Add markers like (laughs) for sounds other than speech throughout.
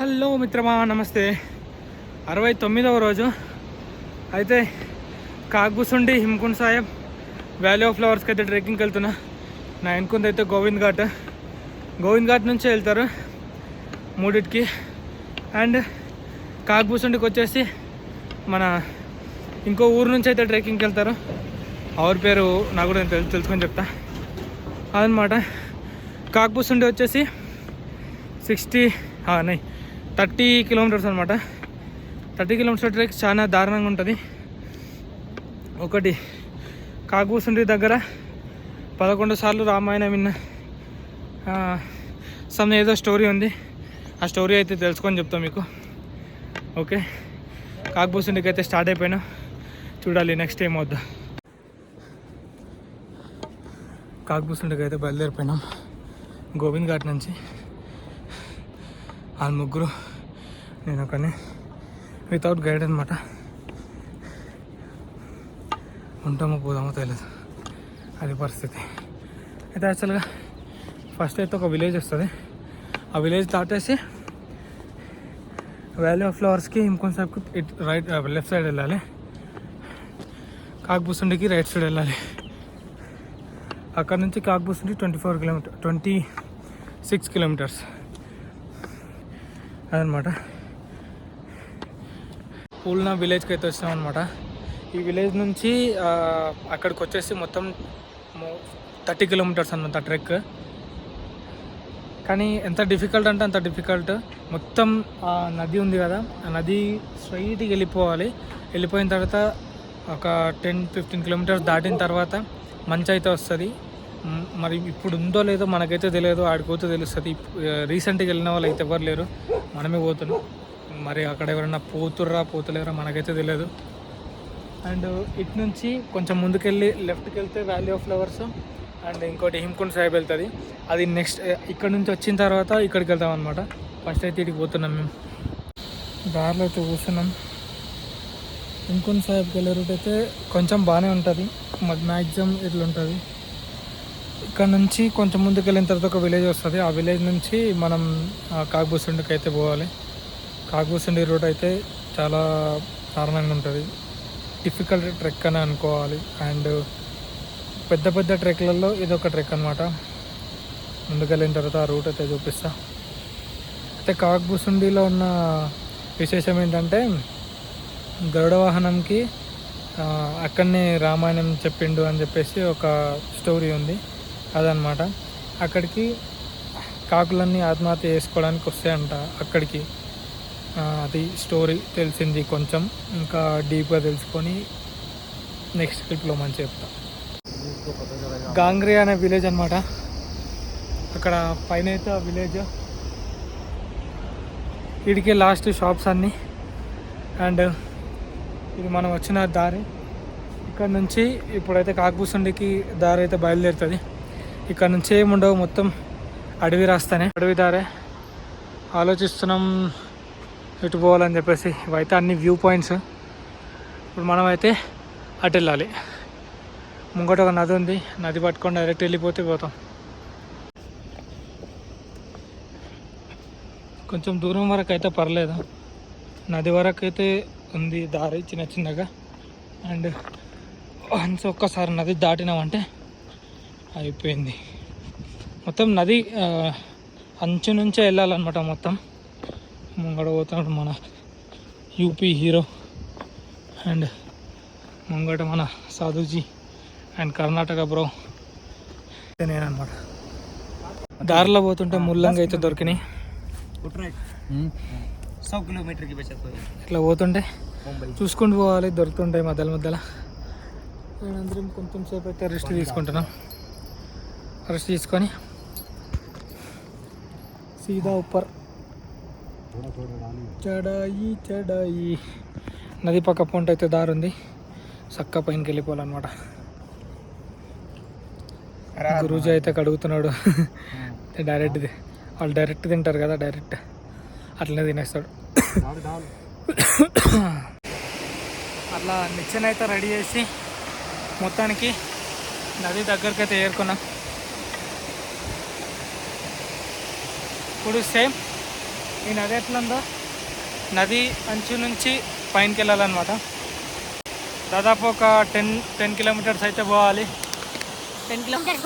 Hello మిత్రమా నమస్తే. అరవై తొమ్మిదవ రోజు. అయితే కాగ్బుసుండి హిమ్కుండ్ సాహెబ్ వ్యాలీ ఆఫ్ ఫ్లవర్స్కి అయితే ట్రెక్కింగ్కి వెళ్తున్నా నా వెనుకుంది అయితే గోవింద్ ఘాట్. గోవింద్ ఘాట్ నుంచే వెళ్తారు మూడిటికి. అండ్ కాగ్బుసుండికి వచ్చేసి మన ఇంకో ఊరు నుంచి అయితే ట్రెక్కింగ్కి వెళ్తారు ఆ పేరు నాకు కూడా తెలుసు తెలుసుకొని చెప్తా. అదనమాట. కాక్బుసుండి వచ్చేసి సిక్స్టీ నై థర్టీ కిలోమీటర్స్ అనమాట థర్టీ కిలోమీటర్స్ ట్రెక్ చాలా దారుణంగా ఉంటుంది. ఒకటి కాకుబూసుండి దగ్గర పదకొండు సార్లు రామాయణం విన్న సమ్ ఏదో స్టోరీ ఉంది. ఆ స్టోరీ అయితే తెలుసుకొని చెప్తాం మీకు. ఓకే? కాకుబూసుండికి అయితే స్టార్ట్ అయిపోయినా. చూడాలి నెక్స్ట్ ఏం వద్దా. కాకుబూసుండికి అయితే బయలుదేరిపోయినాం. గోవింద్ ఘాట్ నుంచి. వాళ్ళ ముగ్గురు నేను ఒకని వితౌట్ గైడ్ అనమాట ఉంటామో పోదామో తెలియదు అది పరిస్థితి. అయితే యాక్చువల్గా ఫస్ట్ అయితే ఒక విలేజ్ వస్తుంది. ఆ విలేజ్ దాటేసి వ్యాలీ ఆఫ్ ఫ్లవర్స్కి ఇంకొంచెంసేపు ఇట్ రైట్ లెఫ్ట్ సైడ్ వెళ్ళాలి. కాక్బూసుండికి రైట్ సైడ్ వెళ్ళాలి. అక్కడ నుంచి Kakbhusundi twenty four kilometre twenty six kilometres అదనమాట. పూల్నా విలేజ్కి అయితే వచ్చినాం అనమాట ఈ విలేజ్ నుంచి అక్కడికి వచ్చేసి మొత్తం థర్టీ కిలోమీటర్స్ అనమాట ట్రెక్. కానీ ఎంత డిఫికల్ట్ అంటే అంత డిఫికల్ట్. మొత్తం ఆ నది ఉంది కదా ఆ నది స్ట్రైట్కి వెళ్ళిపోవాలి. వెళ్ళిపోయిన తర్వాత ఒక టెన్ ఫిఫ్టీన్ కిలోమీటర్స్ దాటిన తర్వాత మంచి అయితే వస్తుంది. మరి ఇప్పుడు ఉందో లేదో మనకైతే తెలియదు ఆడికి పోతే తెలుస్తుంది. రీసెంట్గా వెళ్ళిన వాళ్ళు అయితే ఎవరు లేరు. మనమే పోతున్నాం. మరి అక్కడ ఎవరైనా పోతుర్రా పోతలేరా మనకైతే తెలియదు అండ్ ఇటు నుంచి కొంచెం ముందుకెళ్ళి లెఫ్ట్కి వెళ్తే వ్యాలీ ఆఫ్ ఫ్లవర్స్ అండ్ ఇంకోటి హిమ్కుండ్ సాహిబ్ వెళ్తుంది. అది నెక్స్ట్ ఇక్కడ నుంచి వచ్చిన తర్వాత ఇక్కడికి వెళ్తాం అనమాట ఫస్ట్ అయితే ఇటుకి పోతున్నాం మేము. దారిలో అయితే కూర్చున్నాం. హిమ్కుండ్ సాహిబ్కి వెళ్ళే రూట్ అయితే కొంచెం బాగానే ఉంటుంది. మ్యాక్సిమం ఇట్లా ఉంటుంది ఇక్కడ నుంచి కొంచెం ముందుకు వెళ్ళిన తర్వాత ఒక విలేజ్ వస్తుంది. ఆ విలేజ్ నుంచి మనం కాకబూసుండికి అయితే పోవాలి. కాకబూసుండి రూట్ అయితే చాలా దారుణంగా ఉంటుంది. డిఫికల్ట్ ట్రెక్ అని అనుకోవాలి. అండ్ పెద్ద పెద్ద ట్రెక్లలో ఇది ఒక ట్రెక్ అనమాట ముందుకు వెళ్ళిన తర్వాత ఆ రూట్ అయితే చూపిస్తా. అయితే కాకబూసుండిలో ఉన్న విశేషం ఏంటంటే గరుడ వాహనంకి అక్కడనే రామాయణం చెప్పిండు అని చెప్పేసి ఒక స్టోరీ ఉంది. అదనమాట. అక్కడికి కాకులన్నీ ఆత్మహత్య చేసుకోవడానికి వస్తాయంట అక్కడికి. అది స్టోరీ తెలిసింది కొంచెం. ఇంకా డీప్గా తెలుసుకొని నెక్స్ట్ క్లిప్లో మంచి చెప్తా. గాంగ్రీ అనే విలేజ్ అనమాట అక్కడ పైన అయితే ఆ విలేజ్. ఇడికి లాస్ట్ షాప్స్ అన్నీ. అండ్ ఇది మనం వచ్చిన దారి. ఇక్కడ నుంచి ఇప్పుడైతే కాకపూసుండికి దారి అయితే బయలుదేరుతుంది. ఇక్కడ నుంచి ఏముండవు మొత్తం అడవి రాస్తానే. అడవి దారే. ఆలోచిస్తున్నాం ఎటు పోవాలని చెప్పేసి. ఇవైతే అన్ని వ్యూ పాయింట్స్. ఇప్పుడు మనమైతే అటు వెళ్ళాలి. ముంగట ఒక నది ఉంది. నది పట్టుకొని డైరెక్ట్ వెళ్ళిపోతే పోతాం. కొంచెం దూరం వరకు అయితే పర్లేదు. నది వరకు అయితే ఉంది దారి చిన్న చిన్నగా. అండ్ వన్స్ ఒక్కసారి నది దాటినామంటే అయిపోయింది. మొత్తం నది అంచు నుంచే వెళ్ళాలన్నమాట మొత్తం. ముంగడ పోతున్నాడు మన యూపీ హీరో అండ్ ముంగట మన సాధుజీ అండ్ కర్ణాటక బ్రో. నేనమాట దారిలో పోతుంటే ముల్లంగా అయితే దొరికినాయి. ఇట్లా పోతుంటే చూసుకుంటూ పోవాలి దొరుకుతుంటాయి మధ్యలో మధ్యలో. అందరం కొంచెం సేపు అయితే రెస్ట్ తీసుకుంటున్నాం. రెస్ట్ తీసుకొని సీదా ఉప్పర్. చడాయి చడాయి. నది పక్క పొంట అయితే దారి ఉంది చక్క పైనకి వెళ్ళిపోవాలన్నమాట. గురూజీ అయితే కడుగుతున్నాడు డైరెక్ట్ వాళ్ళు డైరెక్ట్ తింటారు కదా డైరెక్ట్. అట్లనే తినేస్తాడు. అట్లా నిచ్చెన అయితే రెడీ చేసి మొత్తానికి నది దగ్గరికి అయితే ఏరుకున్నాం. ఇప్పుడు సేమ్ ఈ నది ఎట్లా ఉందో నది అంచు నుంచి పైనకి వెళ్ళాలన్నమాట. దాదాపు ఒక టెన్ టెన్ కిలోమీటర్స్ అయితే పోవాలి. టెన్ కిలోమీటర్స్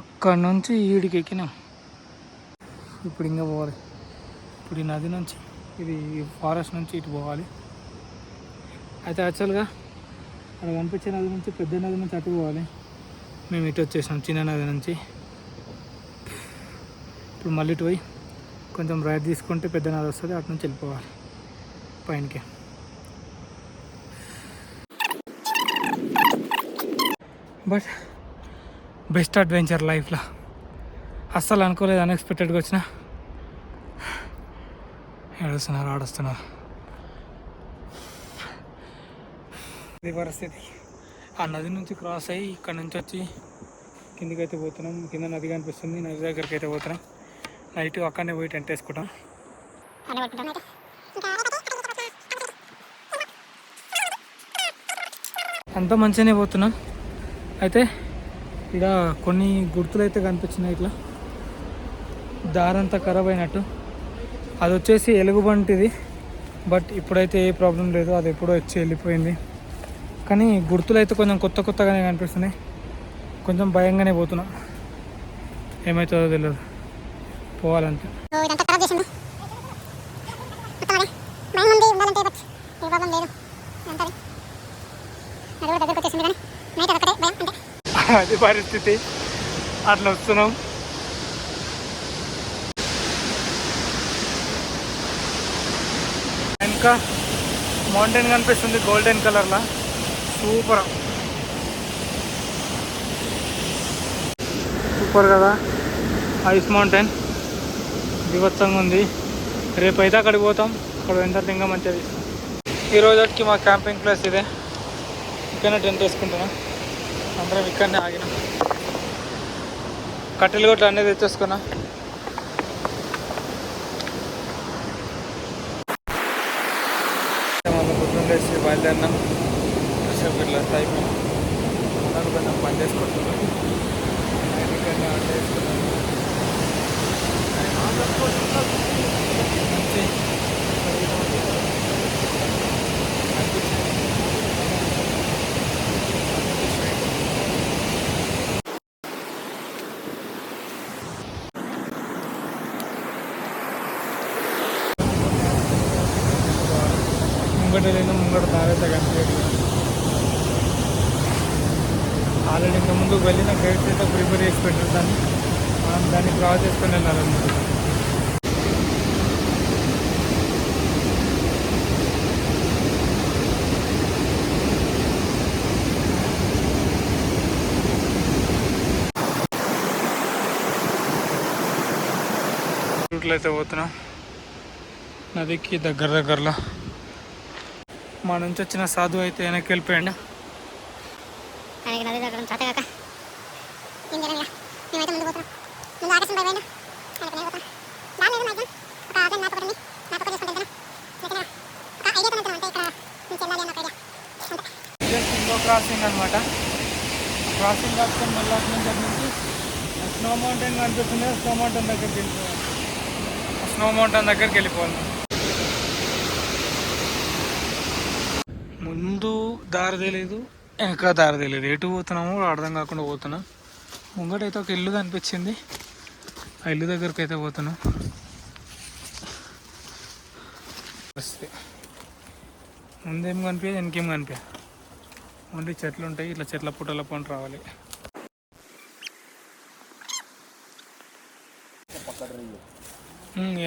అక్కడ నుంచి ఈడికి ఎక్కినాం. ఇప్పుడు ఇంకా పోవాలి. ఇప్పుడు ఈ నది నుంచి ఇది ఫారెస్ట్ నుంచి ఇటు పోవాలి. అయితే యాక్చువల్గా అక్కడ కనిపించే నది నుంచి పెద్ద నది నుంచి అటు పోవాలి. మేము ఇటు వచ్చేసాం చిన్న నది నుంచి. ఇప్పుడు మళ్ళీ ఇటు పోయి కొంచెం రైట్ తీసుకుంటే పెద్ద నది వస్తుంది అటు నుంచి వెళ్ళిపోవాలి. పైనకి. బట్ బెస్ట్ అడ్వెంచర్ లైఫ్లో. అస్సలు అనుకోలేదు అన్ఎక్స్పెక్టెడ్గా వచ్చిన. ఏడుస్తున్నారు ఆడొస్తున్నారు. ఇది పరిస్థితి. ఆ నది నుంచి క్రాస్ అయ్యి ఇక్కడ నుంచి వచ్చి కిందికి అయితే పోతున్నాం. కింద నది కనిపిస్తుంది. నది దగ్గరికి అయితే పోతున్నాం. నైట్ అక్కడనే పోయి టెంట్ వేసుకుంటాం. అంతా మంచిగానే పోతున్నాం. అయితే ఇక్కడ కొన్ని గుర్తులు అయితే కనిపించినాయి ఇట్లా. దారంతా ఖరాబ్ అయినట్టు. అది వచ్చేసి ఎలుగుబంటిది. బట్ ఇప్పుడైతే ఏ ప్రాబ్లం లేదు. అది ఎప్పుడో వచ్చి వెళ్ళిపోయింది. కానీ గుర్తులు అయితే కొంచెం కొత్త కొత్తగానే కనిపిస్తున్నాయి. కొంచెం భయంగానే పోతున్నా. ఏమవుతుందో తెలియదు పోవాలంటే అదే మైండ్ ఉంది ఉండాలంటే (laughs) బట్ ఏ ప్రాబ్లం లేదు ఇదంతా అది. అది కూడా దగ్గరకు వచ్చేసింది కానీ నైట్ అదొకటే భయం అంటే అది పరిస్థితి అట్లా వస్తున్నాం ఇంకా మౌంటైన్ కనిపిస్తుంది గోల్డెన్ కలర్లో. సూపర్. సూపర్ కదా? Ice mountain. బీభత్సంగా ఉంది. రేపు అయితే అక్కడికి పోతాం. అక్కడ ఎంత ఇంకా మంచిగా తీస్తాం. ఈ రోజుకి మా క్యాంపింగ్ ప్లేస్ ఇదే. ఇక్కడనే టెంట్ వేసుకుంటున్నాం. అందరం ఇక్కడనే ఆగినాం. కట్టెలు కొట్లు అన్నీ తెచ్చేసుకున్నా మళ్ళీ పొద్దున్న లేచి బయలుదేరినాం కాసేపు ఇట్లా అయిపోయినాం అందరూ కొంచెం పని చేసుకుంటున్నాం నేను ఇక్కడనే వంట చేసుకున్నాను మంచి ముంగట వెళ్ళిన ముంగట దారైతే కనిపించట్లేదు ఆల్రెడీ ఇంకా ముందుకు వెళ్ళిన గైడ్స్ అయితే ప్రిపేర్ చేసి పెట్టారు దాన్ని మనం దాన్ని క్రాస్ చేసుకొని వెళ్ళాలన్నమాట. రూట్లో అయితే పోతున్నాం. నదికి దగ్గర దగ్గరలో. మా నుంచి వచ్చిన సాధువు అయితే వెనక్కి వెళ్ళిపోయాడు. ఆయనకి నది దగ్గర చేత కాక ఏం చేయాలి మేమైతే ముందు పోతున్నాం ముందు ఆకాశం పై పోయినా ఆయనకు నేను ఒక మ్యాప్ ఒకటి ఉంది మ్యాప్ ఒకటి చేసుకుంటాను ఒక అంటే ఇక్కడ నుంచి వెళ్ళాలి అన్న ఐడియా. ఇంకో క్రాసింగ్ అనమాట క్రాసింగ్ కాకుండా మళ్ళీ అటు నుంచి అటు నుంచి స్నో మౌంటైన్ కనిపిస్తుంది స్నో మౌంటైన్ దగ్గరికి వెళ్ళిపోవాలి. స్నో మౌంటైన్ దగ్గరికి వెళ్ళిపోవాలి. ముందు దారి తెలియదు వెనక దారి తెలియదు ఎటు పోతున్నామో అర్థం కాకుండా పోతున్నాం. ముంగటైతే ఒక ఇల్లు కనిపించింది. ఆ ఇల్లు దగ్గరికి అయితే పోతున్నాం ముందేం కనిపించదు వెనకేం కనిపించదు ఓన్లీ చెట్లు ఉంటాయి ఇట్లా చెట్ల పుట్టల పంట రావాలి.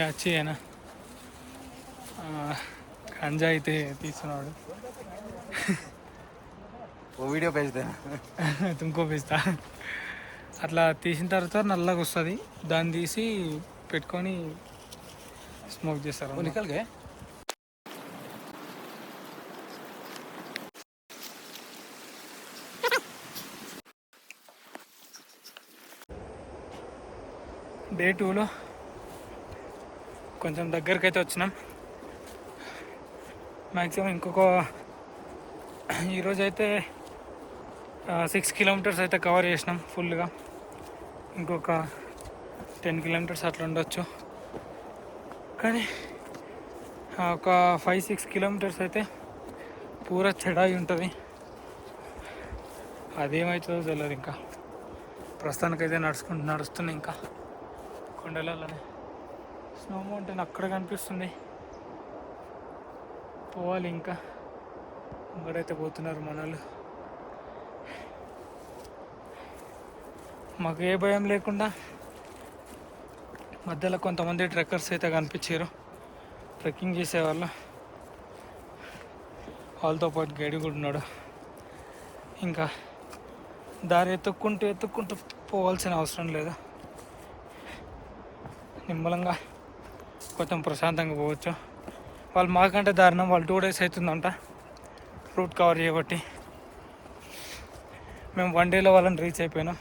వచ్చేయనా గంజా అయితే తీస్తున్నాడు. ఓ వీడియో పేజ్ తుమ్కో పిస్తా. అట్లా తీసిన తర్వాత నల్లగా వస్తుంది. దాన్ని తీసి పెట్టుకొని స్మోక్ చేస్తారు నికల్గా డే టూలో కొంచెం దగ్గరికి అయితే వచ్చినాం. మ్యాక్సిమం ఇంకొక ఈరోజైతే సిక్స్ కిలోమీటర్స్ అయితే కవర్ చేసినాం ఫుల్గా ఇంకొక టెన్ కిలోమీటర్స్ అట్లా ఉండొచ్చు. కానీ ఒక ఫైవ్ సిక్స్ కిలోమీటర్స్ అయితే పూరా చెడాయి ఉంటుంది. అదేమవుతుందో తెలియదు ఇంకా. ప్రస్తుతానికైతే నడుచుకుంటూ నడుస్తున్నాయి ఇంకా. కొండలలోనే. స్నో మౌంటైన్ అక్కడ కనిపిస్తుంది. పోవాలి ఇంకా. అక్కడైతే పోతున్నారు మనలు మాకు ఏ భయం లేకుండా మధ్యలో కొంతమంది ట్రెక్కర్స్ అయితే కనిపించారు. ట్రెక్కింగ్ చేసేవాళ్ళు. వాళ్ళతో పాటు గైడ్ కూడా ఉన్నాడు. ఇంకా దారి ఎత్తుక్కుంటూ ఎత్తుక్కుంటూ పోవాల్సిన అవసరం లేదు. నిమ్మలంగా కొంచెం ప్రశాంతంగా పోవచ్చు. వాళ్ళు మాకంటే దారుణం వాళ్ళు టూ డేస్ అవుతుందంట. రూట్ కవర్ చేయబట్టి. మేము వన్ డేలో వాళ్ళని రీచ్ అయిపోయినాం.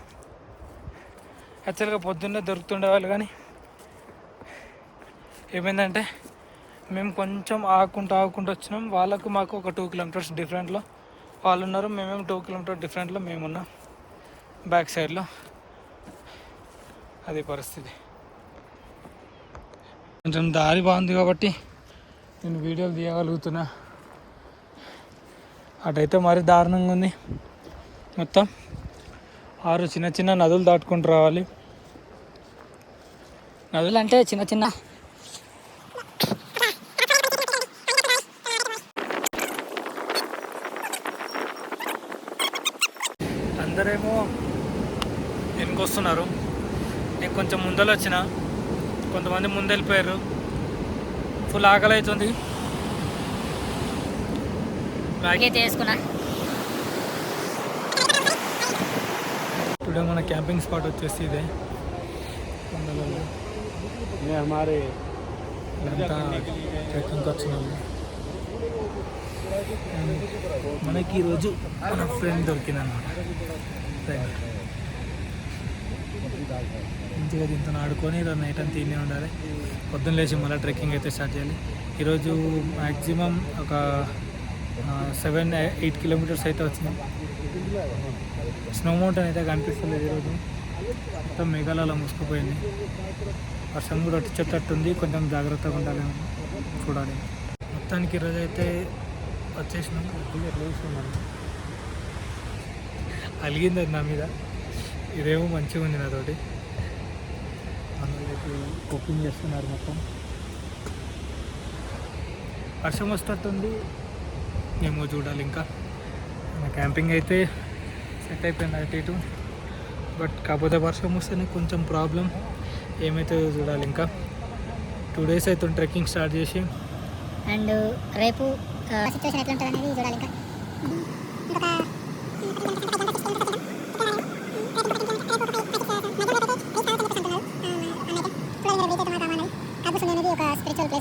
యాక్చువల్గా పొద్దున్నే దొరుకుతుండే వాళ్ళు కానీ ఏమైందంటే మేము కొంచెం ఆగుకుంటూ ఆగుకుంటూ వచ్చినాం. వాళ్ళకు మాకు ఒక టూ కిలోమీటర్స్ డిఫరెంట్లో వాళ్ళు ఉన్నారు మేమేం టూ కిలోమీటర్ డిఫరెంట్లో మేమున్నాం బ్యాక్ సైడ్లో అది పరిస్థితి. కొంచెం దారి బాగుంది కాబట్టి నేను వీడియోలు తీయగలుగుతున్నా. అటైతే మరీ దారుణంగా ఉంది. మొత్తం ఆరు చిన్న చిన్న నదులు దాటుకుంటూ రావాలి. నదులు అంటే చిన్న చిన్న. అందరేమో వెనుకొస్తున్నారు. నేను కొంచెం ముందర వచ్చిన. కొంతమంది ముందు వెళ్ళిపోయారు ఫుల్ ఆకలి అవుతుంది మ్యాగీ టుడే మన క్యాంపింగ్ స్పాట్ వచ్చేసి ఇదే. కొండలలో. ఇదంతా ట్రెక్కింగ్కి మనకి ఈరోజు మన ఫ్రెండ్ దొరికిందన్నమాట ఫ్రెండ్ మంచిగా దీంతో ఆడుకొని ఈరోజు నైట్ అంతా తినే ఉండాలి. పొద్దున్న లేచి మళ్ళీ ట్రెక్కింగ్ అయితే స్టార్ట్ చేయాలి. ఈరోజు మ్యాక్సిమం ఒక సెవెన్ ఎయిట్ కిలోమీటర్స్ అయితే వచ్చినాం. స్నో మౌంటైన్ అయితే కనిపిస్తలేదు ఈరోజు మొత్తం మేఘాలలో మూసుకుపోయింది వర్షం కూడా వచ్చేటట్టుంది. కొంచెం జాగ్రత్తగా ఉండాలి చూడాలి. మొత్తానికి ఈరోజు అయితే వచ్చేసినాం. ఎట్లా అలిగింది అది నా మీద. ఇదేమో మంచిగా ఉంది నాతోటి. మనకి కుకింగ్ చేస్తున్నారు మొత్తం. వర్షం వస్తట్టుంది ఏమో చూడాలి ఇంకా. క్యాంపింగ్ అయితే సెట్ అయిపోయింది అటు ఇటు. బట్ కాకపోతే వర్షం వస్తేనే కొంచెం ప్రాబ్లం. ఏమైతే చూడాలి ఇంకా. టూ డేస్ అవుతుంది ట్రెక్కింగ్ స్టార్ట్ చేసి. అండ్ రేపు సిచ్యువేషన్ ఎట్లా ఉంటుంది అనేది చూడాలి ఇంకా. ఒక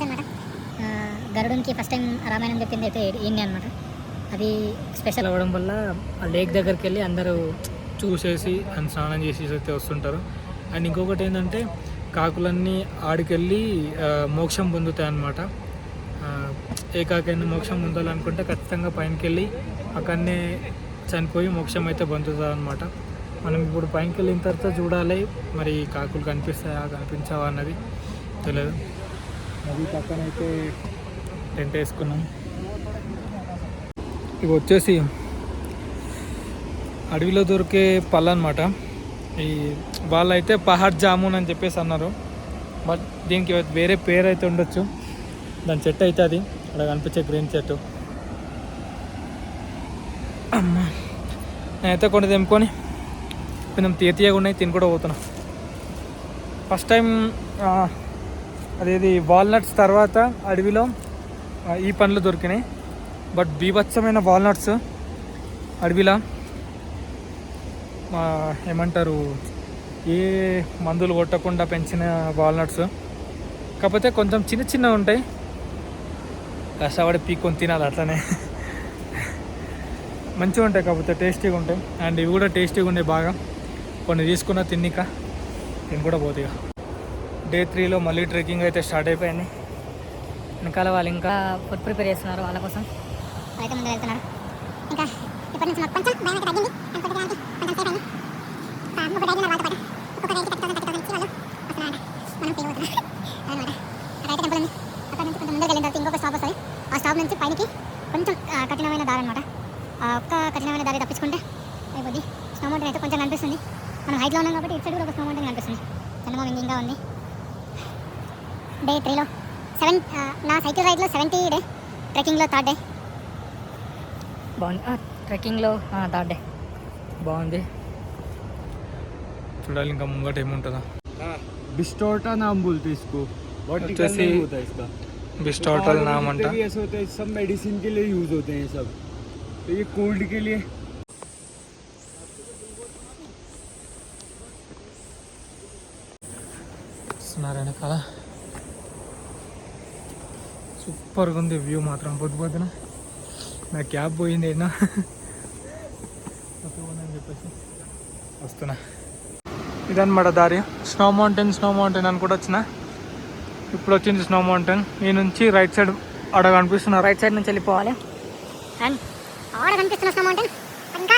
అనమాట గరుడునికి ఫస్ట్ టైం రామాయణం చెప్పింది అయితే ఈయన అనమాట అది స్పెషల్ అవ్వడం వల్ల ఆ లేక్ దగ్గరికి వెళ్ళి అందరూ చూసేసి అండ్ స్నానం చేసి అయితే వస్తుంటారు. అండ్ ఇంకొకటి ఏంటంటే కాకులన్నీ ఆడికెళ్ళి మోక్షం పొందుతాయి అన్నమాట ఏ కాకైనా మోక్షం పొందాలనుకుంటే ఖచ్చితంగా పైనకి వెళ్ళి అక్కడనే చనిపోయి మోక్షం అయితే పొందుతుంది అనమాట మనం ఇప్పుడు పైనకి వెళ్ళిన తర్వాత చూడాలి మరి కాకులు కనిపిస్తాయా కనిపించావా అన్నది తెలియదు నది పక్కన అయితే టెంట్ వేసుకున్నాం. ఇవి వచ్చేసి అడవిలో దొరికే పళ్ళు అనమాట ఈ వాళ్ళైతే పహాడ్ జామున్ అని చెప్పేసి అన్నారు. బట్ దీనికి వేరే పేరు అయితే ఉండొచ్చు. దాని చెట్టు అయితే అది. అక్కడ కనిపించే గ్రీన్ చెట్టు. అమ్మా. నేనైతే కొన్ని తెంపుకొని కొంచెం తీయ ఉన్నాయి తిని కూడా పోతున్నా. ఫస్ట్ టైం అదేది వాల్నట్స్ తర్వాత అడవిలో ఈ పండ్లు దొరికినాయి. బట్ బీభత్సమైన వాల్నట్స్ అడవిలో. మా ఏమంటారు ఏ మందులు కొట్టకుండా పెంచిన వాల్నట్స్. కాకపోతే కొంచెం చిన్న చిన్నవి ఉంటాయి. కష్టపడి పీక్కొని తినాలి అట్లనే. మంచిగా ఉంటాయి కాకపోతే టేస్టీగా ఉంటాయి. అండ్ ఇవి కూడా టేస్టీగా ఉండే బాగా. కొన్ని తీసుకున్న తిన్నిక నేను కూడా పోతుగా డే త్రీలో మళ్ళీ ట్రెక్కింగ్ అయితే స్టార్ట్ అయిపోయింది. వెనకాల వాళ్ళు ఇంకా ఫుడ్ ప్రిపేర్ చేస్తున్నారు వాళ్ళ కోసం. అయితే ముందు వెళ్తున్నారు. ఇంకా ఇప్పటి నుంచి మాకు కొంచెం భయం అయితే తగ్గింది. అనుకుంటే కొంచెం సేపు అయింది. ఆ, ముగ్గురు రైతులు ఉన్నారు వాళ్ళతో పాటు ఒక్కొక్క రైతు థర్టీ థౌసండ్ థర్టీ థౌసండ్ ఇచ్చి వాళ్ళు వస్తున్నారంట. మనం పే అవుతున్నాం. అనమాట అక్కడ అయితే టెంపుల్ ఉంది. అక్కడ నుంచి కొంచెం ముందుకు వెళ్ళిన తర్వాత ఇంకొక స్టాప్ వస్తుంది. ఆ స్టాప్ నుంచి పైనకి కొంచెం కఠినమైన దారి అనమాట ఒక్క కఠినమైన దారి తప్పించుకుంటే అయిపోద్ది. స్నో మౌంటైన్ అయితే కొంచెం కనిపిస్తుంది. మనం హైట్లో ఉన్నాం కాబట్టి ఇటు సైడ్ కూడా ఒక స్నో మౌంటైన్ కనిపిస్తుంది. చందమామ ఇంకా ఉంది. డే త్రీలో సెవెన్ నా సైకిల్ రైడ్లో సెవెంటీ డే ట్రెక్కింగ్లో థర్డ్ డే. బాగుంది ట్రెక్కింగ్లో థర్డ్ డే బాగుంది చూడాలి ఇంకా ముంగట ఏముంటుందో बिस्टोटा नाम बोलते हैं इसको वर्टिकल जैसे- नहीं होता इसका బిస్ట్ హోటల్ నామ్ అంట जितने भी ऐसे होते हैं सब मेडिसिन के लिए यूज होते हैं ये सब तो ये कोल्ड के लिए వస్తున్నారని కదా సూపర్గా ఉంది వ్యూ మాత్రం పొద్దు పొద్దున నా క్యాబ్ పోయింది ఏనా అని చెప్పేసి వస్తున్నా. ఇదన్నమాట దారి. స్నో మౌంటైన్ స్నో మౌంటైన్ అని కూడా వచ్చిన. ఇప్పుడు వచ్చింది స్నో మౌంటైన్ ఈ నుంచి రైట్ సైడ్ అడ కనిపిస్తున్నారు రైట్ సైడ్ నుంచి వెళ్ళిపోవాలి. అండ్ ఆడ కనిపిస్తున్న స్నో మౌంటైన్ ఇంకా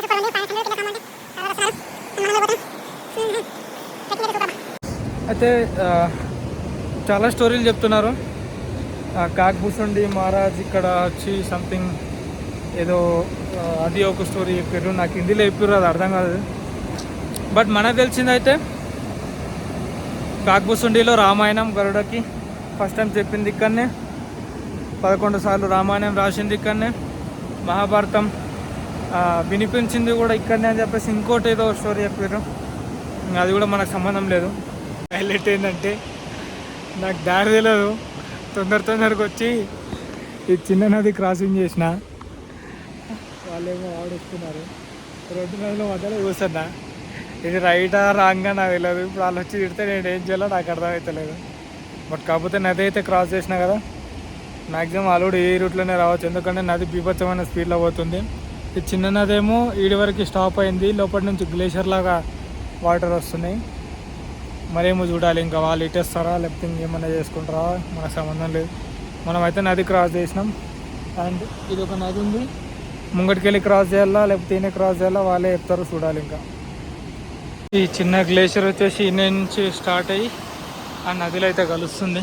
అయితే చాలా స్టోరీలు చెప్తున్నారు. ఆ, కాక్బుసుండి మహారాజ్ ఇక్కడ వచ్చి సంథింగ్ ఏదో అది ఒక స్టోరీ చెప్పారు నాకు హిందీలో చెప్పారు అది అర్థం కాదు బట్ మనకు తెలిసిందైతే కాక్బుసుండిలో రామాయణం గరుడకి ఫస్ట్ టైం చెప్పింది ఇక్కడనే. పదకొండు సార్లు రామాయణం రాసింది ఇక్కడనే. మహాభారతం వినిపించింది కూడా ఇక్కడనే అని చెప్పేసి ఇంకోటి ఏదో స్టోరీ చెప్పారు. ఇంకా అది కూడా మనకు సంబంధం లేదు. హైలైట్ ఏంటంటే నాకు దారి తెలియదు తొందర తొందరగా వచ్చి ఈ చిన్న నది క్రాసింగ్ చేసిన. వాళ్ళేమో ఆడుస్తున్నారు. రెండు నదిలో మధ్యలో చూస్తున్నా. ఇది రైటా రాంగా నాకు తెలియదు ఇప్పుడు వాళ్ళు వచ్చి తిడితే నేను ఏం చేయాలో నాకు అర్థమవుతలేదు బట్ కాకపోతే నది అయితే క్రాస్ చేసిన కదా మ్యాక్సిమం వాళ్ళు ఏ రూట్లోనే రావచ్చు. ఎందుకంటే నది బీభత్సమైన స్పీడ్లో పోతుంది. ఈ చిన్న నది ఏమో ఈడి వరకు స్టాప్ అయింది. లోపల నుంచి గ్లేషియర్ లాగా వాటర్ వస్తున్నాయి. మరేమో చూడాలి. ఇంకా వాళ్ళు ఇటేస్తారా? లేకపోతే ఇంకేమన్నా చేసుకుంటారా? మనకు సంబంధం లేదు. మనం అయితే నది క్రాస్ చేసినాం. అండ్ ఇది ఒక నది ఉంది. ముంగటికెళ్ళి క్రాస్ చేయాలా లేకపోతే ఈయన క్రాస్ చేయాలా వాళ్ళే చెప్తారు చూడాలి ఇంకా. ఈ చిన్న గ్లేషియర్ వచ్చేసి ఈయన నుంచి స్టార్ట్ అయ్యి ఆ నదిలో అయితే కలుస్తుంది.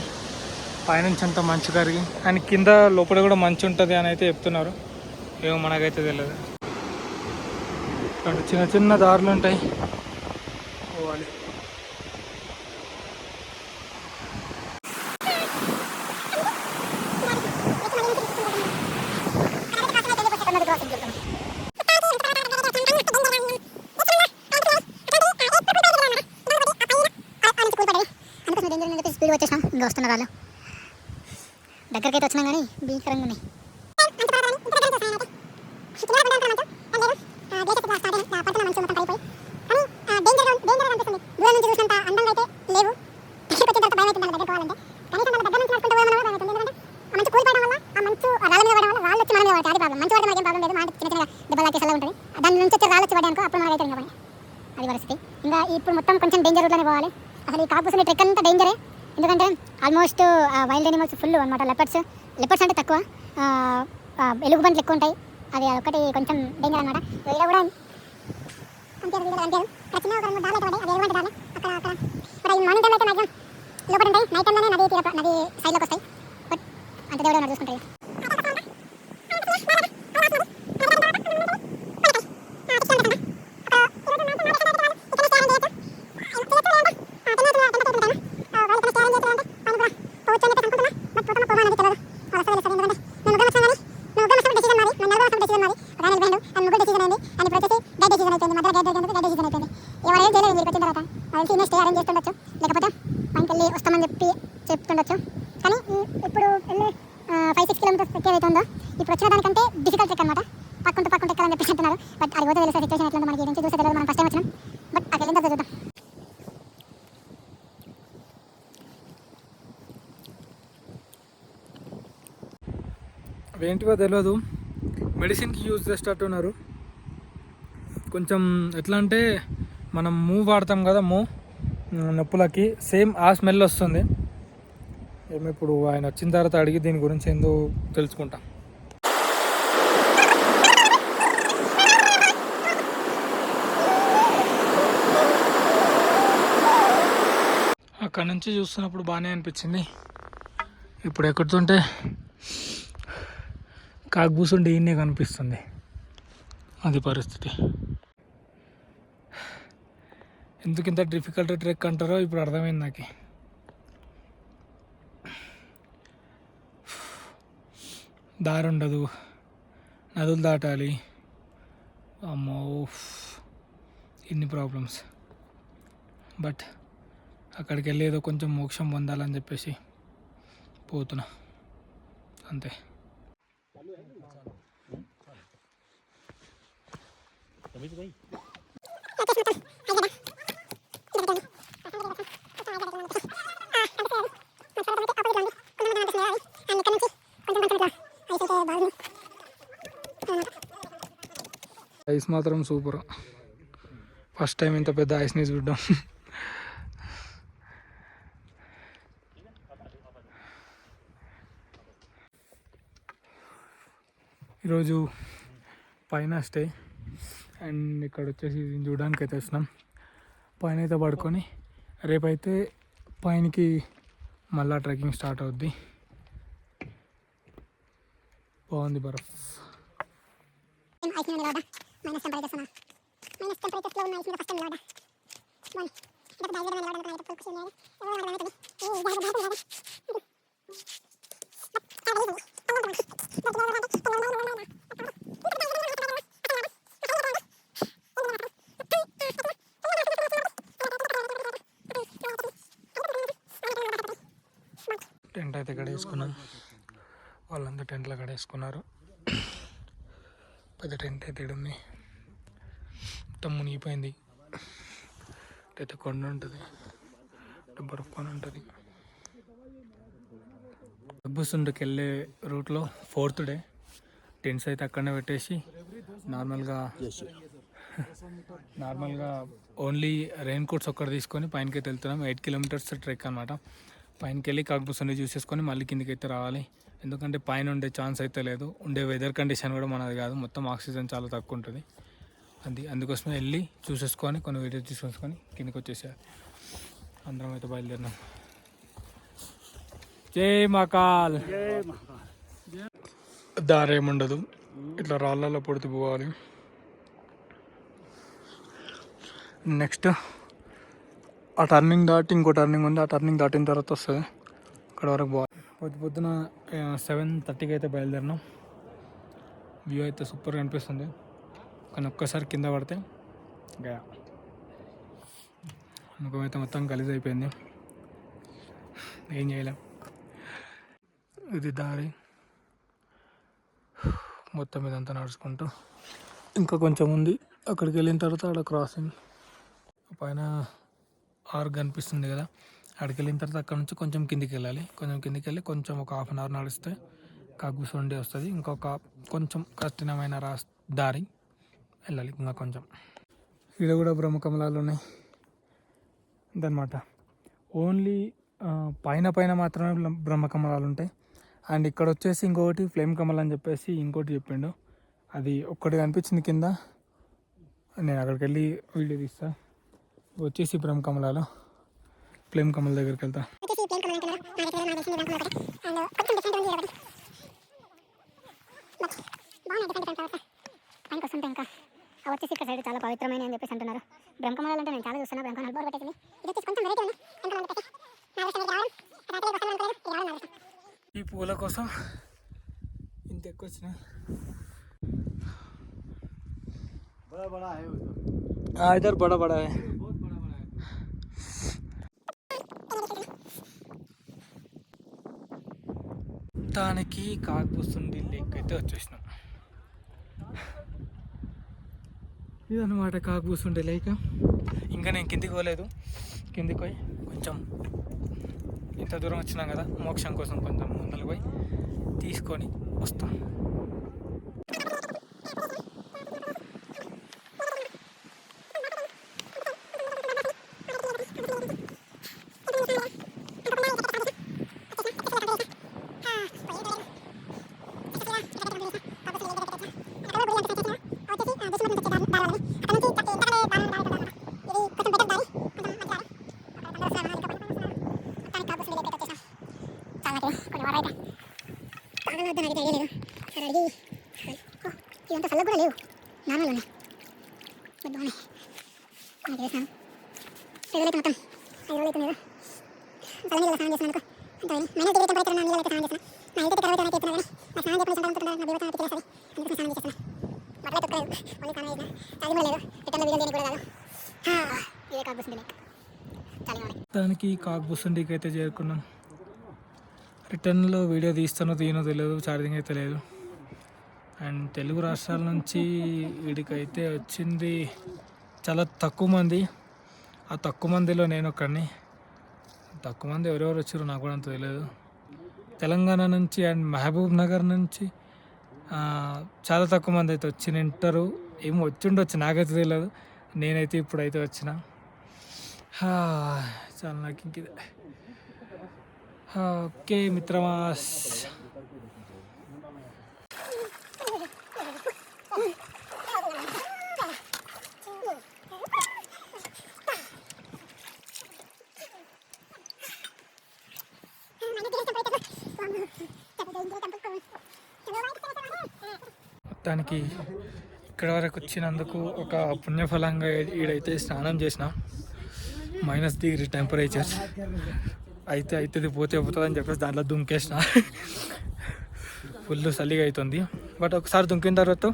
పైనుంచి అంత మంచు కరిగి అండ్ కింద లోపల కూడా మంచు ఉంటుంది అని అయితే చెప్తున్నారు. ఏమో మనకైతే తెలియదు ఇక్కడ చిన్న చిన్న దారులు ఉంటాయి. పోవాలి స్పీడ్ వచ్చేసాం ఇంకా వస్తున్నారు వాళ్ళు దగ్గరకైతే వచ్చినా కానీ భీకరంగా ఉన్నాయి. అది పరిస్థితి ఇంకా ఇప్పుడు మొత్తం కొంచెం డేంజర్ రోడ్లోనే పోవాలి. అసలు ఈ కాపు ట్రెక్ అంతా డేంజరే ఎందుకంటే ఆల్మోస్ట్ వైల్డ్ అనిమల్స్ ఫుల్ అనమాట లెపర్స్ లెపర్స్ అంటే తక్కువ. ఎలుగు బండ్లు ఎక్కువ ఉంటాయి. అది ఒకటి కొంచెం డేంజర్ అనమాట ఇలా కూడా అంతే వీడియో అంతే. అక్కడ చిన్న ఒక రెండు దారులు అయితే దారులు అక్కడ అక్కడ బట్ ఈ మార్నింగ్ టైం అయితే మ్యాక్సిమం లోపల ఉంటాయి. నైట్ టైంలోనే నది నది సైడ్లోకి వస్తాయి. బట్ అంత దేవుడు చూసుకుంటాయి లేకపోతే పైకి వెళ్ళి వస్తామని చెప్పి చెప్తుండొచ్చు కానీ ఈ- ఇప్పుడు వెళ్ళే ఫైవ్ సిక్స్ కిలోమీటర్స్ ఎక్కే ఇప్పుడు వచ్చిన దానికంటే డిఫికల్ట్ ట్రెక్ అనమాట పక్కుంటూ పక్కుంటూ ఎక్కాలని చెప్పి అంటున్నారు. బట్ అది పోతే తెలిసే సిచ్యువేషన్ ఎట్లా మనకి నుంచి చూసే తెలియదు మనం ఫస్ట్ టైం వచ్చినాం. బట్ అక్కడ వెళ్ళిన తర్వాత చూద్దాం. ఏంటివో తెలియదు మెడిసిన్కి యూజ్ చేసేటట్టున్నారు కొంచెం ఎట్లా అంటే మనం మూవ్ వాడతాం కదా మూవ్ నొప్పులకి. సేమ్ ఆ స్మెల్ వస్తుంది. ఇప్పుడు ఆయన వచ్చిన తర్వాత అడిగి దీని గురించి ఏందో తెలుసుకుంటాం. అక్కడ నుంచి చూస్తున్నప్పుడు బాగానే అనిపించింది. ఇప్పుడు ఎక్కుతుంటే కాకుబూసుండి ఈయనే కనిపిస్తుంది. అది పరిస్థితి. ఎందుకు ఇంత డిఫికల్ట్ ట్రెక్ అంటారో ఇప్పుడు అర్థమైంది నాకు. దారి ఉండదు నదులు దాటాలి. అమ్మో ఇన్ని ప్రాబ్లమ్స్ బట్ అక్కడికి వెళ్ళి ఏదో కొంచెం మోక్షం పొందాలని చెప్పేసి పోతున్నా. అంతే. ఐస్ మాత్రం సూపర్. ఫస్ట్ టైం ఇంత పెద్ద ఐస్ని చూడ్డాం. ఈరోజు పైన స్టే అండ్ ఇక్కడ వచ్చేసి చూడడానికి అయితే వచ్చినాం. పైన అయితే పడుకొని రేపైతే పైనకి మళ్ళా ట్రెక్కింగ్ స్టార్ట్ అవుద్ది. బాగుంది బరఫ్. ఐస్ మైనస్ టెంపరేచర్స్ ఉన్నా మైనస్ టెంపరేచర్స్లో ఉన్న ఐస్ మీద ఫస్ట్ టైం నిలబడ్డా బాగుంది ఇంకా బయట నిలబడ్డా అయితే కూర్చున్నాడు ఎవరు నిలబడ్డా ఏ జాగ్రత్త జాగ్రత్త టెంట్ అయితే ఇక్కడ వేసుకున్నాం వాళ్ళందరూ టెంట్లు అక్కడ వేసుకున్నారు పెద్ద టెంట్ అయితే ఉంది మొత్తం మునిగిపోయింది. అయితే కొండ ఉంటుంది. కొండ ఉంటుంది. బస్సుండకి వెళ్ళే రూట్లో ఫోర్త్ డే. టెంట్స్ అయితే అక్కడనే పెట్టేసి నార్మల్గా నార్మల్గా ఓన్లీ రెయిన్ కోట్స్ ఒక్కటి తీసుకొని పైనకి అయితే వెళ్తున్నాం. ఎయిట్ కిలోమీటర్స్ ట్రెక్ అనమాట పైనకి వెళ్ళి కాకపోతే చూసేసుకొని మళ్ళీ కిందికి అయితే రావాలి. ఎందుకంటే పైన ఉండే ఛాన్స్ అయితే లేదు. ఉండే వెదర్ కండిషన్ కూడా మనది కాదు. మొత్తం ఆక్సిజన్ చాలా తక్కువ ఉంటుంది. అది అందుకోసమే వెళ్ళి చూసేసుకొని కొన్ని వీడియోస్ తీసుకొని కిందికి వచ్చేసారు అందరం అయితే బయలుదేరినాం. జై మకాల్ దారి ఏముండదు. ఇట్లా రాళ్ళలో పొడుతు పోవాలి. నెక్స్ట్ ఆ టర్నింగ్ దాటి ఇంకో టర్నింగ్ ఉంది. ఆ టర్నింగ్ దాటిన తర్వాత వస్తుంది అక్కడ వరకు పోవాలి. పొద్దు పొద్దున సెవెన్ థర్టీకి అయితే బయలుదేరినాం. వ్యూ అయితే సూపర్గా అనిపిస్తుంది. కానీ ఒక్కసారి కింద పడితే గయా ముఖం అయితే మొత్తం గలీజ్ అయిపోయింది. ఏం చేయలేం. ఇది దారి. మొత్తం ఇదంతా నడుచుకుంటూ ఇంకా కొంచెం ఉంది. అక్కడికి వెళ్ళిన తర్వాత అక్కడ క్రాసింగ్ పైన ఆరు కనిపిస్తుంది కదా. అక్కడికి వెళ్ళిన తర్వాత అక్కడ నుంచి కొంచెం కిందికి వెళ్ళాలి కొంచెం కిందికి వెళ్ళి కొంచెం ఒక హాఫ్ అన్ అవర్ నడిస్తే కాకుసొండి వస్తుంది. ఇంకొక కొంచెం కఠినమైన రా దారి వెళ్ళాలి ఇంకా కొంచెం. ఇక్కడ కూడా బ్రహ్మకమలాలు ఉన్నాయి. ఇదనమాట ఓన్లీ పైన పైన మాత్రమే బ్రహ్మ- బ్రహ్మకమలాలు ఉంటాయి. అండ్ ఇక్కడ వచ్చేసి ఇంకొకటి ఫ్లేమ్ కమల్ అని చెప్పేసి ఇంకోటి చెప్పిండు. అది ఒక్కటి కనిపించింది కింద. నేను అక్కడికి వెళ్ళి వీడియో తీస్తాను వచ్చేసి బ్రహ్మ కమలాలు? ఫ్లేమ్ కమల్ దగ్గరికి వెళ్తా. వచ్చేసి ఇక్కడ సైడ్ చాలా పవిత్రమైన అని చెప్పేసి అంటున్నారు. బ్రహ్మకమలాలు అంటే నేను చాలా చూస్తున్నా బ్రహ్మకమలాలు బోర్ పెట్టేసింది ఇది కొంచెం వెరైటీ ఉంది. ఈ పూల కోసం ఇంత ఎక్కువ వచ్చిన ఇద్దరు బడ బడ దానికి కాకపోతుంది లేక్ అయితే వచ్చేసినాం. ఇదన్నమాట కాకపోతుండే లేక. ఇంకా నేను కిందికి పోలేదు. కిందికి పోయి కొంచెం ఇంత దూరం వచ్చినాం కదా మోక్షం కోసం కొంచెం ముందలు పోయి తీసుకొని వస్తాం నాకు కొన్ని వాటర్ అయితే తాగలొద్దు నాకు ఐడియా లేదు సరే అడిగి ఓ, ఇదంతా చల్లగా కూడా లేవు నార్మల్ ఉన్నాయి బట్ బాగున్నాయి నాకు వేసాను ఐదు రోజులు మొత్తం ఐదు రోజులు అవుతుంది స్నానం చేస్తున్నాను డిగ్రీ టెంపరేచర్ ఉన్న స్నానం నా చెప్తున్నా కానీ స్నానం చెప్పిన సంతానం నా అందుకు స్నానం తొక్కలేదు స్నానం చేసిన లేదు. రిటర్న్ వీడియో దేనికి కూడా కాదు ఇదే దానికి కాక్బుసండికి అయితే చేరుకున్నాం. రిటర్న్లో వీడియో తీస్తానో తీయనో తెలియదు. ఛార్జింగ్ అయితే లేదు. అండ్ తెలుగు రాష్ట్రాల నుంచి వీడికైతే వచ్చింది చాలా తక్కువ మంది. ఆ తక్కువ మందిలో నేను ఒకడిని తక్కువ మంది ఎవరెవరు వచ్చారో నాకు కూడా అంత తెలియదు తెలంగాణ నుంచి అండ్ మహబూబ్ నగర్ నుంచి చాలా తక్కువ మంది అయితే వచ్చి నింటారు. ఏమో వచ్చిండొచ్చు నాకైతే తెలియదు నేనైతే ఇప్పుడైతే వచ్చిన. హా, చాలా నాకు ఇంక ఓకే మిత్రమా. మొత్తానికి ఇక్కడ వరకు వచ్చినందుకు ఒక పుణ్యఫలంగా ఈడైతే స్నానం చేసిన. మైనస్ డిగ్రీ టెంపరేచర్ అయితే అవుతుంది పోతే పోతుంది అని చెప్పేసి దాంట్లో దుంకేసిన. ఫుల్ చలిగా అవుతుంది బట్ ఒకసారి దుంకిన తర్వాత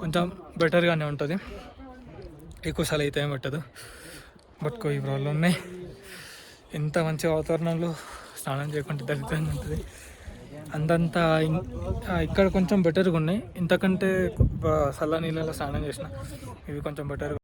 కొంచెం బెటర్గానే ఉంటుంది. ఎక్కువ చలి అయితే ఏం పెట్టదు. బట్ కొన్ని ప్రాబ్లం ఉన్నాయి. ఎంత మంచి వాతావరణంలో స్నానం చేయకుండా దరిద్రంగా ఉంటుంది. అంతంత ఇక్కడ కొంచెం బెటర్గా ఉన్నాయి. ఇంతకంటే సల్ల నీళ్ళలో స్నానం చేసిన ఇవి కొంచెం బెటర్గా